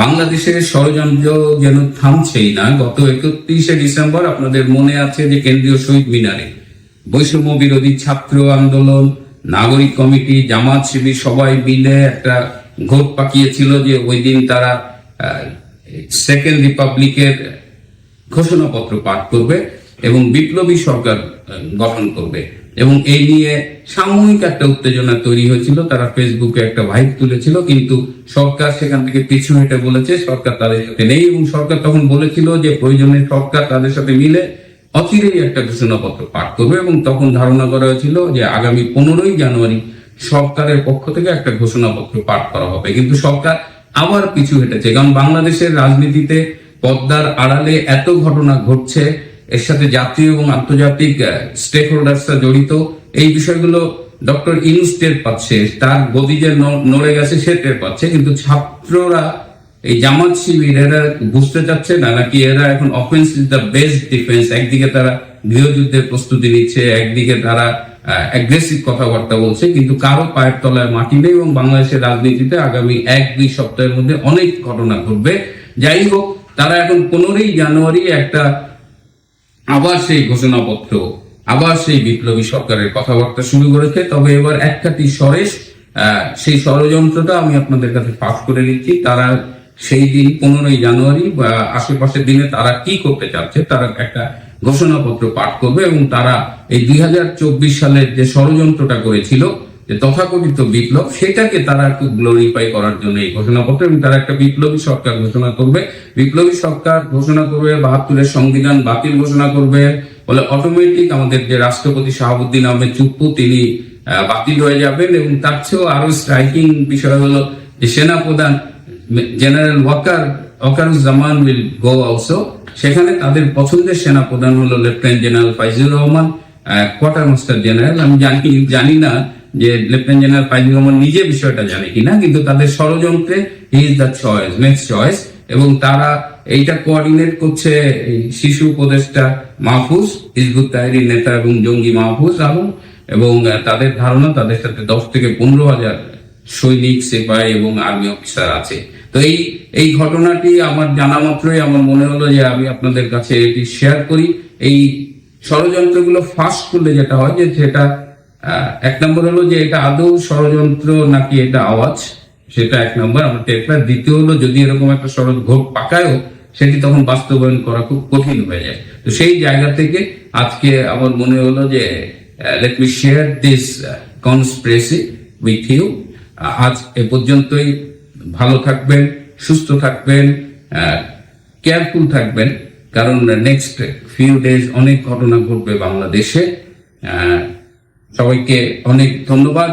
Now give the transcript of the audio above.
বাংলাদেশের ষড়যন্ত্র যেন থামছেই না, গত একত্রিশে ডিসেম্বর আপনাদের মনে আছে যে কেন্দ্রীয় শহীদ মিনারে বৈষম্য বিরোধী ছাত্র আন্দোলন, নাগরিক কমিটি, জামাত শিবির সবাই মিলে একটা ঘোট পাকিয়েছিল যে ওই দিন তারা সেকেন্ড রিপাবলিকের ঘোষণাপত্র পাঠ করবে এবং বিপ্লবী সরকার গঠন করবে। এবং এই নিয়ে সাময়িক একটা উত্তেজনা তৈরি হয়েছিল। তারা ফেসবুকে একটা ভাইব তুলেছিল, কিন্তু সরকার সেখান থেকে পিছু হেঁটে বলেছে, সরকার তাদের সাথে নেই এবং সরকার তখন বলেছিল যে প্রয়োজনে সরকার তাদের সাথে মিলে অচিরেই একটা ঘোষণাপত্র পাঠ করবে এবং তখন ধারণা করা হয়েছিল যে আগামী পনেরোই জানুয়ারি সরকারের পক্ষ থেকে একটা ঘোষণাপত্র পাঠ করা হবে। কিন্তু সরকার আবার পিছু হেঁটেছে, কারণ বাংলাদেশের রাজনীতিতে পদ্মার আড়ালে এত ঘটনা ঘটছে এর সাথে জাতীয় এবং আন্তর্জাতিক স্টেক হোল্ডার্সরা জড়িত। এই বিষয়গুলো ডক্টর ইনুস টের পাচ্ছে, তার গদি যে নড়ে গেছে সে টের পাচ্ছে, কিন্তু ছাত্ররা, এই জামাত শিবির, এরা বুঝতে চাচ্ছে না, নাকি এরা এখন offence is the best defence একদিকে তারা গৃহযুদ্ধের প্রস্তুতি নিচ্ছে, একদিকে তারা অ্যাগ্রেসিভ কথাবার্তা বলছে, কিন্তু কারও পায়ের তলায় মাটি নেই এবং বাংলাদেশের রাজনীতিতে আগামী এক দুই সপ্তাহের মধ্যে অনেক ঘটনা ঘটবে। যাই হোক, তারা এখন পনেরোই জানুয়ারি একটা আবার সেই ঘোষণাপত্র আবার সেই বিপ্লবী সরকারের কথাবার্তা শুরু করেছে। তবে এবার একখাটি সরেশ আহ, সেই ষড়যন্ত্রটা আমি আপনাদের কাছে পাশ করে দিচ্ছি তারা সেই দিন পনেরোই জানুয়ারি বা আশেপাশের দিনে তারা কি করতে চাচ্ছে তারা একটা ঘোষণাপত্র পাঠ করবে। এবং তারা এই দুই হাজার চব্বিশ সালের যে ষড়যন্ত্রটা করেছিল যে তথাকথিত বিপ্লব, সেটাকে তারা একটু গ্লোরিফাই করার জন্য এই ঘোষণাপত্র এবং তারা একটা বিপ্লবী সরকার ঘোষণা করবে। বিপ্লবী সরকার ঘোষণা করবে, বাহাত্তরের সংবিধান বাতিল ঘোষণা করবে। বলে অটোমেটিক আমাদের যে রাষ্ট্রপতি শাহাবুদ্দিন আহমেদ চুপ্পু, তিনি বাতিল হয়ে যাবেন এবং তার চেয়েও আরও স্ট্রাইকিং বিষয় হলো যে সেনাপ্রধান general Waker, Wakeruzzaman will go also সেখানে তাদের পছন্দের সেনাপ্রধান হলো lieutenant general Faizur Rahman quarter master general আমি জানি জানি না যে লেফটেন্যান্ট জেনারেল রহমান নিজে বিষয়টা জানে কিনা, কিন্তু তাদের ষড়যন্ত্রে he is the choice next choice এবং তারা এইটা কোঅর্ডিনেট করছে শিশু উপদেষ্টা মাহফুজ হিজবুত তাহরির নেতা এবং জঙ্গি মাহফুজ আলম, এবং তাদের ধারণা তাদের সাথে দশ থেকে পনেরো হাজার সৈনিক, সেপাই এবং আর্মি অফিসার আছে। তো এই এই ঘটনাটি আমার জানা মাত্রই আমার মনে হলো যে আমি আপনাদের কাছে এটি শেয়ার করি। এই ষড়যন্ত্রগুলো ফাঁস করলে যেটা হয় যে সেটা এক নম্বর হলো যে এটা আদৌ ষড়যন্ত্র নাকি এটা আওয়াজ? সেটা এক নম্বর। আমার টের পাই। দ্বিতীয় হলো যদি এরকম একটা ষড়যন্ত্র ঘোর পাকায়ও, সেটি তখন বাস্তবায়ন করা খুব কঠিন হয়ে যায়। তো সেই জায়গা থেকে আজকে আমার মনে হলো যে let me share this conspiracy with you আজ এ পর্যন্তই। ভালো থাকবেন, সুস্থ থাকবেন কেয়ারফুল থাকবেন। কারণ নেক্সট ফিউ ডেজ অনেক ঘটনা ঘটবে বাংলাদেশে। সবাইকে অনেক ধন্যবাদ।